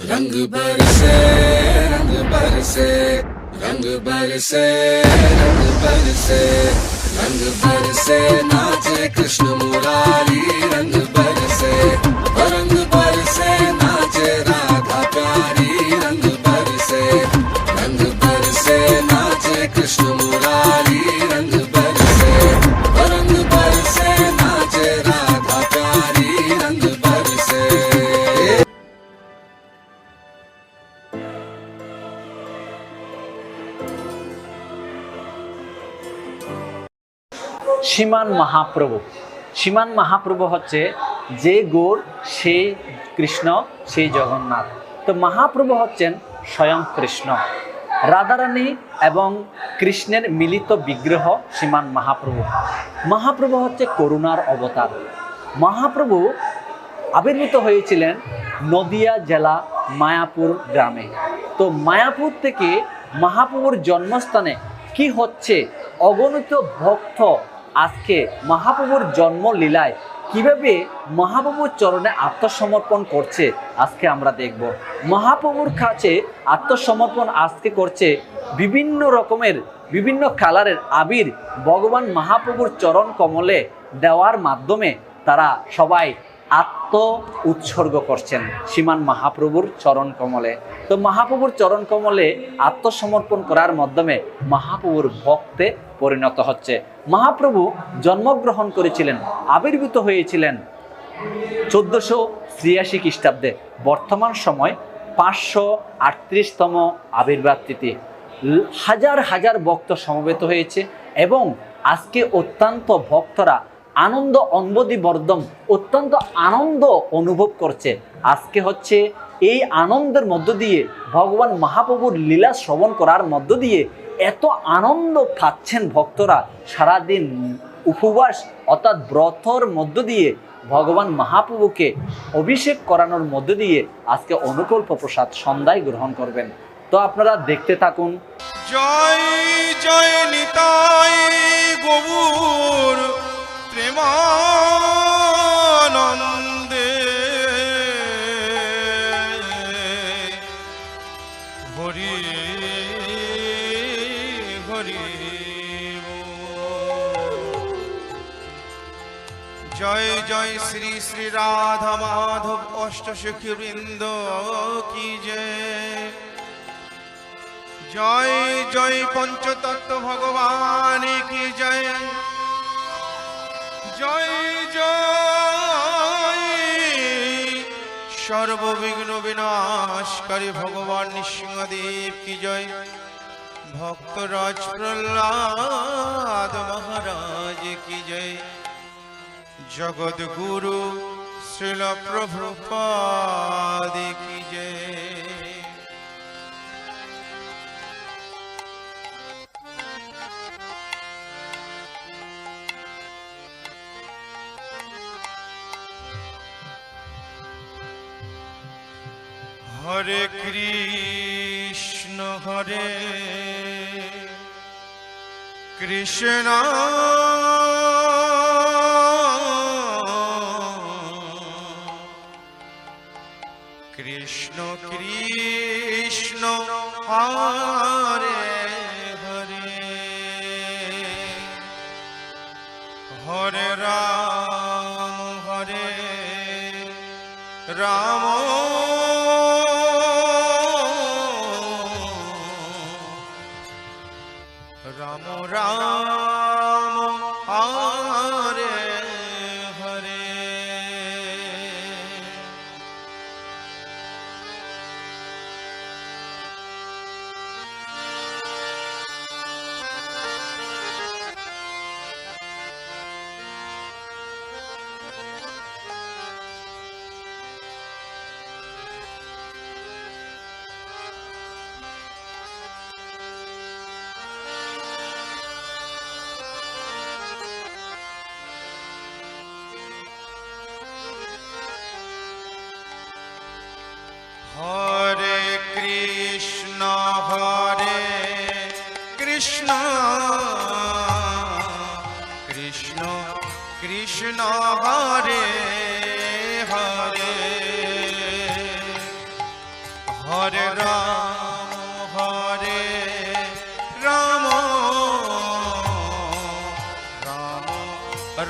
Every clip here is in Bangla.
रंग बरसे रंग बरसे रंग बरसे रंग बरसे रंग बरसे, नाचे कृष्ण मुरारी, रंग बरसे रंग बरसे, नाचे সীমান মহাপ্রভু। সীমান মহাপ্রভু হচ্ছে যে গৌর সেই কৃষ্ণ সেই জগন্নাথ। তো মহাপ্রভু হচ্ছেন স্বয়ং কৃষ্ণ। রাধারানী এবং কৃষ্ণের মিলিত বিগ্রহ সীমান মহাপ্রভু। মহাপ্রভু হচ্ছে করুণার অবতার। মহাপ্রভু আবির্ভূত হয়েছিলেন নদিয়া জেলা মায়াপুর গ্রামে। তো মায়াপুর থেকে মহাপ্রভুর জন্মস্থানে কি হচ্ছে? অগণিত ভক্ত আজকে মহাপ্রভুর জন্ম লীলায় কীভাবে মহাপ্রভুর চরণে আত্মসমর্পণ করছে, আজকে আমরা দেখব। মহাপ্রভুর কাছে আত্মসমর্পণ আজকে করছে বিভিন্ন রকমের, বিভিন্ন কালারের আবির ভগবান মহাপ্রভুর চরণ কমলে দেওয়ার মাধ্যমে তারা সবাই আত্ম উৎসর্গ করছেন সীমান মহাপ্রভুর চরণ কমলে। তো মহাপ্রভুর চরণ কমলে আত্মসমর্পণ করার মাধ্যমে মহাপ্রভুর ভক্তে পরিণত হচ্ছে। মহাপ্রভু জন্মগ্রহণ করেছিলেন, আবির্ভূত হয়েছিলেন চোদ্দশো ছিয়াশি খ্রিস্টাব্দে। বর্তমান সময় পাঁচশো আটত্রিশতম আবির্ভাব তিথি হাজার হাজার ভক্ত সমবেত হয়েছে এবং আজকে অত্যন্ত ভক্তরা আনন্দ অনবদি বর্ধম অত্যন্ত আনন্দ অনুভব করছে। আজকে হচ্ছে এই আনন্দের মধ্য দিয়ে ভগবান মহাপ্রভুর লীলা শ্রবণ করার মধ্য দিয়ে এত আনন্দ পাচ্ছেন ভক্তরা সারাদিন উপবাস, অর্থাৎ ব্রতর মধ্য দিয়ে ভগবান মহাপ্রভুকে অভিষেক করানোর মধ্য দিয়ে আজকে অনুকল্প প্রসাদ সন্ধ্যায় গ্রহণ করবেন। তো আপনারা দেখতে থাকুন। জয় জয় নিতাই গবুর প্রেমানন্দে। জয় জয় শ্রী শ্রী রাধা মাধব অষ্টসখী বৃন্দ কি জয় জয় জয় পঞ্চতত্ত্ব ভগবান, কি জয়। জয় জয় সর্ববিঘ্ন বিনাশকারী ভগবান নৃসিংহদেব, কি জয়। ভক্তরাজ প্রহ্লাদ মহারাজ, কি জয়। জগৎ গুরু শ্রীল প্রভুপাদ কি জয় হরে কৃষ্ণ হরে কৃষ্ণ। রাম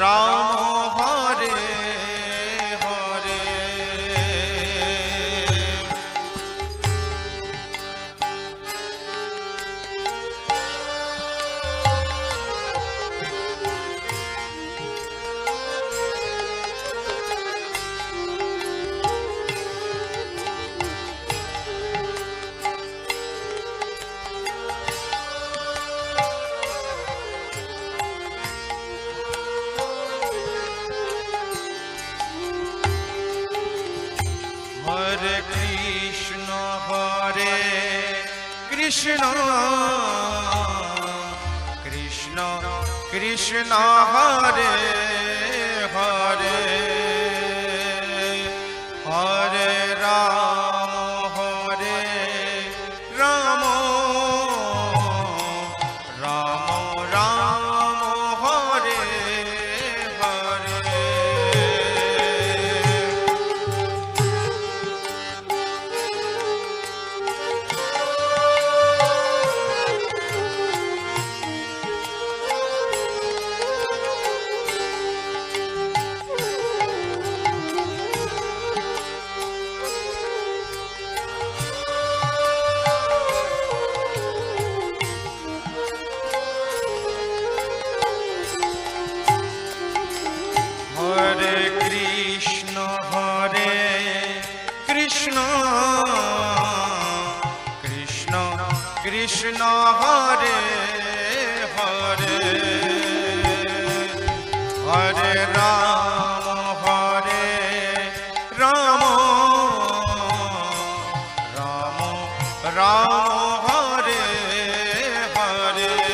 Brown. कृष्णा कृष्णा कृष्णा हरे। রে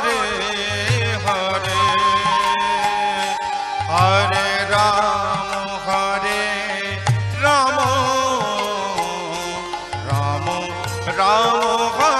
हरे हरे हरे राम हरे राम राम राम हरे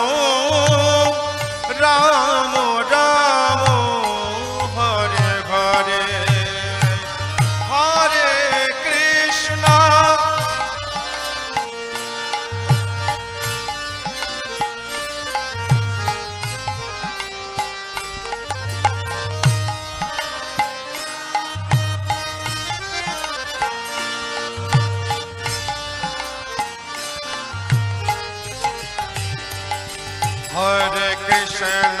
Hare Krishna.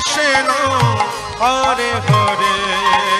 কৃষ্ণ হরে হরে।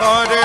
হরে